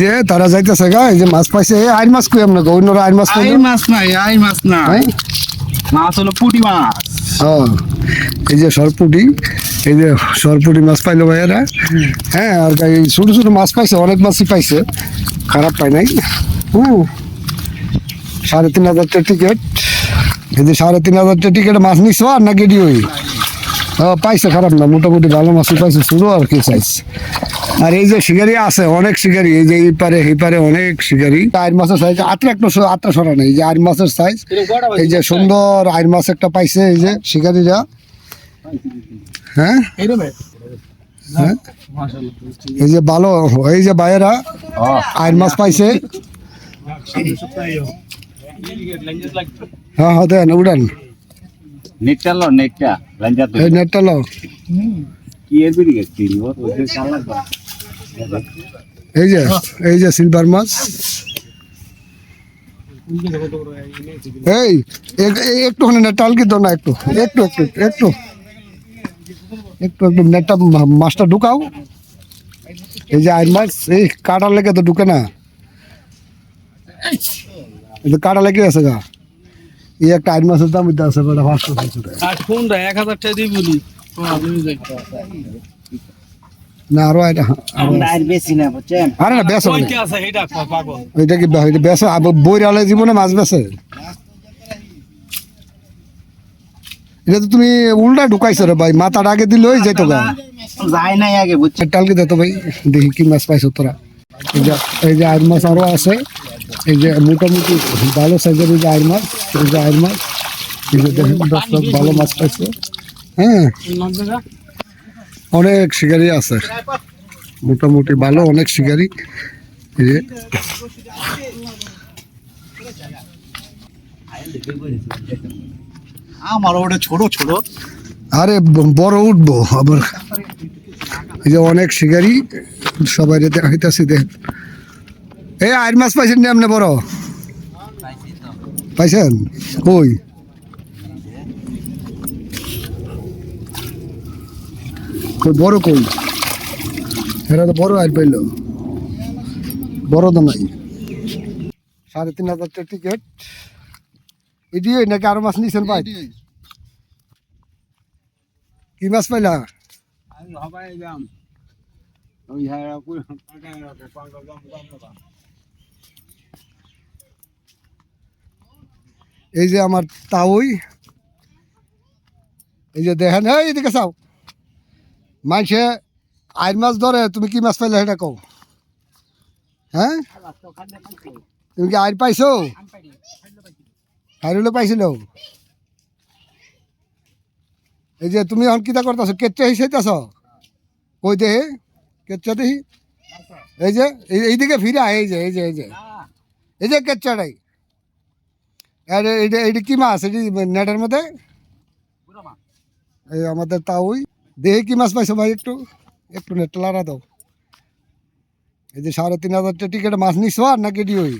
যে তারা যাইতেছে গা এই যে মাছ পাইছে এই আইন মাছ কই আমরা অন্যরা আইন মাছ পাই আই মাছ নাই আই মাছ না মাছ হলো পুঁটি মাছ। হ্যাঁ এই যে সরপুটি এই যে সরপুটি মাছ পাইলো ভাইয়েরা। হ্যাঁ আর এই ছোট ছোট মাছ পাইছে অনেক মাছই পাইছে। খারাপ পাই নাই। হুম। সাড়ে তিন হাজার টাকা টিকিট এই যে সাড়ে তিন হাজার টাকা টিকিটে মাছ নিছো আর না গেডি ওই পাইছে খারাপ না মোটামুটি ভালো মাছই পাইছে শুরু আর কি চাইছে আর এই যে শিকারি আছে অনেক শিকারি এই যে এই পারে এই অনেক শিকারি। আইর মাছের সাইজ আত্রা একটা আত্রা সরা নেই এই যে আইর মাছের সাইজ এই যে সুন্দর আইর মাছ একটা পাইছে এই যে শিকারিরা। হ্যাঁ? হ্যাঁ? এই যে ভালো এই যে বাইরা আইর মাছ পাইছে। হ্যাঁ হ্যাঁ দেন উড়ান নেটটা লো নেটটা লঞ্জা তো এই নেটটা লো। কি এর বিড়ি গেছি ও ওই চালা এই যে এই যে সিলভার মাছ। এই এক- এই একটুখানি নেটটা আলকি দাও না একটু একটু একটু একটু। একটু একটু, নেটটা মাছটা ঢুকাও। এই যে আইর মাছ, এই কাটার লেগে তো ঢুকে না। যে কাটা লেগে আছে গা। এই একটা আইর মাছের দাম আছে বেটা পাঁচশো টাকা এক হাজার টাকা দিয়ে বলি। না আরও আর বেশি না বুঝছেন? আরে না বেসো আছে এটা? পাগল। এটা কি বে- বেসো বইরালে জীবনে মাছ বেসে এটা তো তুমি উল্টা ঢুকাইছো রে ভাই মাথাটা আগে দিলে ওই যেত গা। যাই নাই আগে বুঝছেন? টালকে দে তো ভাই দেখি কি মাছ পাইছো তোরা। এই যে এই যে আইর মাছ আরও আছে। এই যে মোটামুটি ভালো সাইজের এই যে আইর মাছ এই যে আইর মাছ। এই যে দেখেন দর্শক ভালো মাছ পাইছে। হ্যাঁ। অনেক শিকারি আছে। মোটামুটি ভালো অনেক শিকারি। আমার ওটা ছোট ছোট। আরে বড় উঠবো আবার। এই যে অনেক শিকারি সবাই দেখাইতেছি দেখ। এই আইর মাছ পাইছেন নি আপনি বড়? পাইছেন? কই? কই বড় কই? এরা তো বড় আইর পাইল। বড় তো নাই। সাড়ে তিন হাজার টাকা টিকিট এটি নাকি আরও মাছ নিছেন ভাই? কি মাছ পাইলা? এই যে আমার তাওই। এই যে দেখেন এই এদিকে চাও। মাইসে আইর মাছ ধরে তুমি কি মাছ পাইলে সেটা কও। হ্যাঁ তুমি কি আইর পাইছো? আইরলে পাইছিল। এই যে তুমি এখন কিতা করতেছো কেটে হিসাইতেছ কই দেহে কেচ্চা দেখি এই যে, এই- এইদিকে ফিরা এই যে এই যে এই যে। এই যে কেচ্চাটাই আরে এটা কি মাছ? এটি নেটের মধ্যে এই আমাদের তাওই দেহে কি মাছ পাইছো ভাই একটু? একটু নেট লাড়া দাও। এই যে সাড়ে তিন হাজার টাকা টিকিটে মাছ নিছো আর না কেডি ওই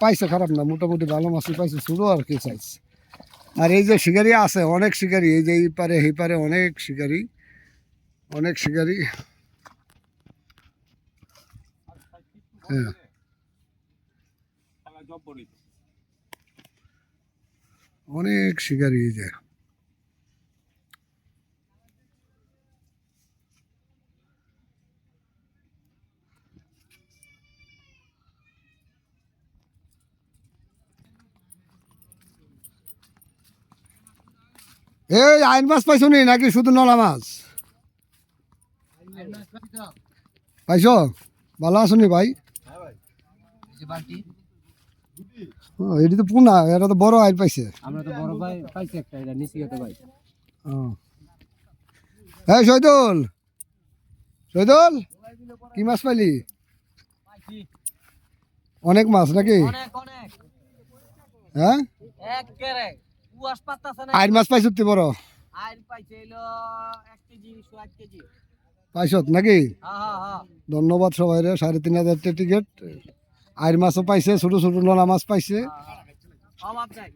পাইছে খারাপ না, মোটামুটি ভালো মাছই পাইছে, শুরু আর কি চাইছে আর এই যে শিকারি আছে, অনেক শিকারি, এই যে এই পারে এই পারে অনেক শিকারি অনেক শিকারি। হ্যাঁ। অনেক শিকারি এই যে। এই আইন মাছ পাইছো নি নাকি শুধু নলা মাছ? পাইছো? ভালো আছো নি ভাই? এটি তো পুনা এটা তো বড় আইন পাইছে। আমরা তো বড় ভাই পাইছি একটা এটা নিচে গেতে ভাই। ও। এই শহীদুল শহীদুল কি মাছ পাইলি? অনেক মাছ নাকি? অনেক অনেক। হ্যাঁ? কুয়াশ পাতাছে না? আইন মাছ পাইছো তুই বড়। KG KG. পাইছত নাকি? ধন্যবাদ সবাই রে সাড়ে তিন হাজার টিকিট আইর মাছও পাইছে ছোট ছোট নোনা মাছ পাইছে। অভাব নাই।